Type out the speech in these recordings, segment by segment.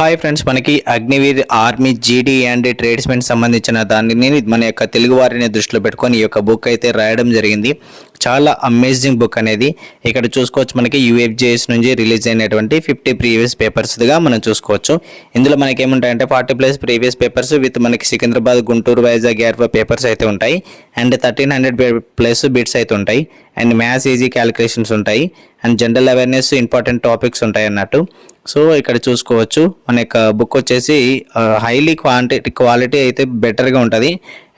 Hi friends మనకి Agniveer army GD and tradesmen సంబంధించిన దానిని మన యొక్క తెలుగు వారిని దృష్టిలో పెట్టుకొని ఈ యొక్క బుక్ అయితే రాయడం జరిగింది. చాలా అమేజింగ్ బుక్ అనేది. ఇక్కడ చూసుకోవచ్చు మనకి యూఎఫ్జేఎస్ నుంచి రిలీజ్ అయినటువంటి ఫిఫ్టీ ప్రీవియస్ పేపర్స్గా మనం చూసుకోవచ్చు. ఇందులో మనకి ఏముంటాయంటే forty plus previous papers with మనకి సికింద్రాబాద్ గుంటూరు వైజాగ్ ఎయిర్పో పేపర్స్ అయితే ఉంటాయి. And thirteen hundred plus bits అయితే ఉంటాయి. అండ్ మ్యాథ్స్ ఈజీ క్యాలిక్యులేషన్స్ ఉంటాయి. And general awareness important topics ఉంటాయి అన్నట్టు. సో ఇక్కడ చూసుకోవచ్చు. మన యొక్క బుక్ వచ్చేసి హైలీ క్వాంటిటీ క్వాలిటీ అయితే బెటర్గా ఉంటుంది.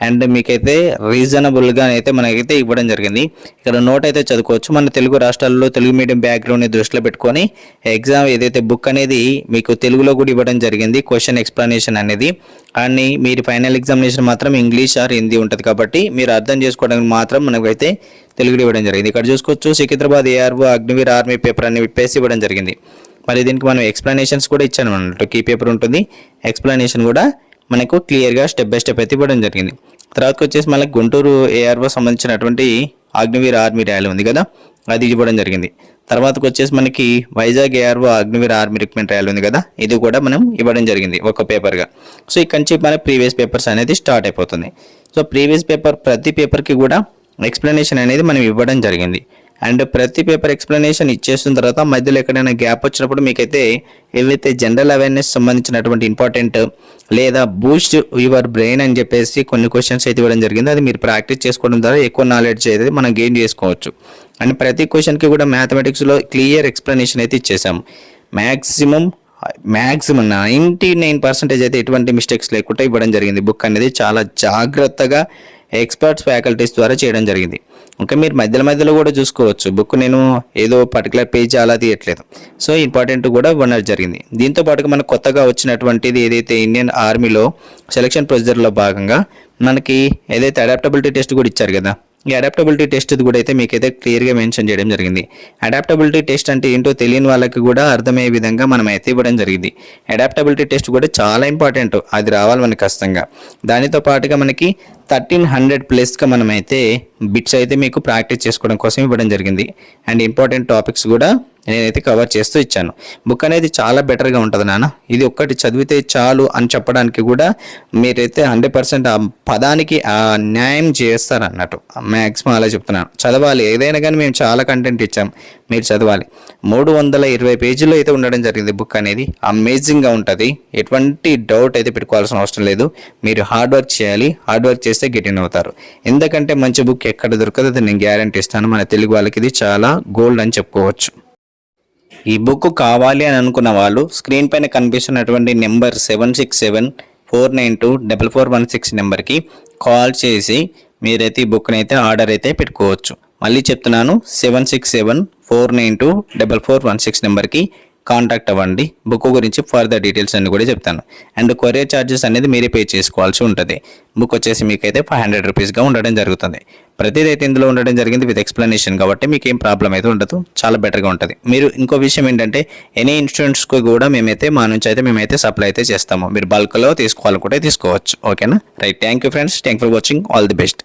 అండ్ మీకైతే రీజనబుల్గా అయితే మనకైతే ఇవ్వడం జరిగింది. ఇక్కడ నోట్ అయితే చదువుకోవచ్చు. మన తెలుగు రాష్ట్రాల్లో తెలుగు మీడియం బ్యాక్గ్రౌండ్ని దృష్టిలో పెట్టుకొని ఎగ్జామ్ ఏదైతే బుక్ అనేది మీకు తెలుగులో కూడా ఇవ్వడం జరిగింది క్వశ్చన్ ఎక్స్ప్లెనేషన్ అనేది. అండ్ మీరు ఫైనల్ ఎగ్జామినేషన్ మాత్రం ఇంగ్లీష్ ఆర్ హిందీ ఉంటుంది కాబట్టి మీరు అర్థం చేసుకోవడానికి మాత్రం మనకైతే తెలుగులో ఇవ్వడం జరిగింది. ఇక్కడ చూసుకోవచ్చు Secunderabad ARO Agniveer army paper అని విప్పేసి ఇవ్వడం జరిగింది. మరి దీనికి మనం ఎక్స్ప్లెనేషన్స్ కూడా ఇచ్చాను అన్నట్టు. కీ పేపర్ ఉంటుంది. ఎక్స్ప్లెనేషన్ కూడా మనకు క్లియర్గా స్టెప్ బై స్టెప్ అయితే ఇవ్వడం జరిగింది. తర్వాత వచ్చేసి మళ్ళీ గుంటూరు ఏఆర్ఓ సంబంధించినటువంటి అగ్నివీర్ ఆర్మీ ర్యాలీ ఉంది కదా అది ఇవ్వడం జరిగింది. తర్వాతకు వచ్చేసి మనకి Vizag ARO Agniveer army recruitment rally ఉంది కదా ఇది కూడా మనం ఇవ్వడం జరిగింది ఒక పేపర్గా సో ఇక్కడి నుంచి మన ప్రీవియస్ పేపర్స్ అనేది స్టార్ట్ అయిపోతుంది. సో ప్రీవియస్ పేపర్ ప్రతి పేపర్కి కూడా ఎక్స్ప్లెనేషన్ అనేది మనం ఇవ్వడం జరిగింది. అండ్ ప్రతి పేపర్ ఎక్స్ప్లెనేషన్ ఇచ్చేసిన తర్వాత మధ్యలో ఎక్కడైనా గ్యాప్ వచ్చినప్పుడు మీకైతే ఏవైతే జనరల్ అవేర్నెస్ సంబంధించినటువంటి ఇంపార్టెంట్ లేదా బూస్ట్ యువర్ బ్రెయిన్ అని చెప్పేసి కొన్ని క్వశ్చన్స్ అయితే ఇవ్వడం జరిగింది. అది మీరు ప్రాక్టీస్ చేసుకోవడం ద్వారా ఎక్కువ నాలెడ్జ్ అయితే మనం గెయిన్ చేసుకోవచ్చు. అండ్ ప్రతి క్వశ్చన్కి కూడా మ్యాథమెటిక్స్లో క్లియర్ ఎక్స్ప్లెనేషన్ అయితే ఇచ్చేసాం. Maximum maximum ninety nine percentage అయితే ఎటువంటి మిస్టేక్స్ లేకుండా ఇవ్వడం జరిగింది. బుక్ అనేది చాలా జాగ్రత్తగా ఎక్స్పర్ట్స్ ఫ్యాకల్టీస్ ద్వారా చేయడం జరిగింది. ఇంకా మీరు మధ్యలో మధ్యలో కూడా చూసుకోవచ్చు. బుక్ నేను ఏదో పర్టికులర్ పేజ్ అలా తీయట్లేదు. సో ఇంపార్టెంట్ కూడా ఇవ్వడం జరిగింది. దీంతో పాటుగా మనకు కొత్తగా వచ్చినటువంటిది ఏదైతే ఇండియన్ ఆర్మీలో సెలక్షన్ ప్రొసీజర్లో భాగంగా మనకి ఏదైతే అడాప్టబిలిటీ టెస్ట్ కూడా ఇచ్చారు కదా ఈ అడాప్టబిలిటీ టెస్ట్ కూడా అయితే మీకైతే క్లియర్గా మెన్షన్ చేయడం జరిగింది. అడాప్టబిలిటీ టెస్ట్ అంటే ఏంటో తెలియని వాళ్ళకి కూడా అర్థమయ్యే విధంగా మనం అయితే ఇవ్వడం జరిగింది. అడాప్టబిలిటీ టెస్ట్ కూడా చాలా ఇంపార్టెంట్ అది రావాలి మనకి ఖచ్చితంగా. దానితో పాటుగా మనకి థర్టీన్ హండ్రెడ్ ప్లస్గా మనమైతే బిట్స్ అయితే మీకు ప్రాక్టీస్ చేసుకోవడం కోసం ఇవ్వడం జరిగింది. అండ్ ఇంపార్టెంట్ టాపిక్స్ కూడా నేనైతే కవర్ చేస్తూ ఇచ్చాను. బుక్ అనేది చాలా బెటర్గా ఉంటుంది నాన్న. ఇది ఒక్కటి చదివితే చాలు అని చెప్పడానికి కూడా మీరైతే హండ్రెడ్ పర్సెంట్ ఆ పదానికి ఆ న్యాయం చేస్తారు అన్నట్టు మ్యాక్సిమం అలా చెప్తున్నాను. చదవాలి. ఏదైనా కానీ మేము చాలా కంటెంట్ ఇచ్చాం. మీరు చదవాలి. మూడు వందల ఇరవై పేజీలో అయితే ఉండడం జరిగింది బుక్ అనేది. అమేజింగ్గా ఉంటుంది. ఎటువంటి డౌట్ అయితే పెట్టుకోవాల్సిన అవసరం లేదు. మీరు హార్డ్ వర్క్ చేయాలి. హార్డ్ వర్క్ చేస్తే గెటిన్ అవుతారు. ఎందుకంటే మంచి బుక్ ఎక్కడ దొరకదు అది నేను గ్యారంటీ ఇస్తాను. మన తెలుగు వాళ్ళకి ఇది చాలా గోల్డ్ అని చెప్పుకోవచ్చు. ఈ బుక్ కావాలి అని అనుకున్న వాళ్ళు స్క్రీన్ పైన కనిపిస్తున్నటువంటి number seven six seven four nine two double four one six నెంబర్కి కాల్ చేసి మీరైతే ఈ బుక్ని అయితే ఆర్డర్ అయితే పెట్టుకోవచ్చు. మళ్ళీ చెప్తున్నాను seven six seven four nine two double four one six నెంబర్కి కాంటాక్ట్ అవ్వండి. బుక్ గురించి ఫర్దర్ డీటెయిల్స్ అన్ని కూడా చెప్తాను. అండ్ కొరియర్ ఛార్జెస్ అనేది మీరే పే చేసుకోవాల్సి ఉంటుంది. బుక్ వచ్చేసి మీకైతే ఫైవ్ హండ్రెడ్ రూపీస్గా ఉండడం జరుగుతుంది. ప్రతిదీ అయితే ఇందులో ఉండడం జరిగింది విత్ ఎక్స్ప్లెనేషన్ కాబట్టి మీకు ఏం ప్రాబ్లం అయితే ఉండదు. చాలా బెటర్గా ఉంటుంది. మీరు ఇంకో విషయం ఏంటంటే ఎనీ ఇన్సూరెన్స్కి కూడా మేమైతే మా నుంచి అయితే మేమైతే సప్లై అయితే చేస్తాము. మీరు బల్క్లో తీసుకోవాలనుకుంటే తీసుకోవచ్చు. ఓకేనా? Right. Thank you friends. Thank for watching. All the best.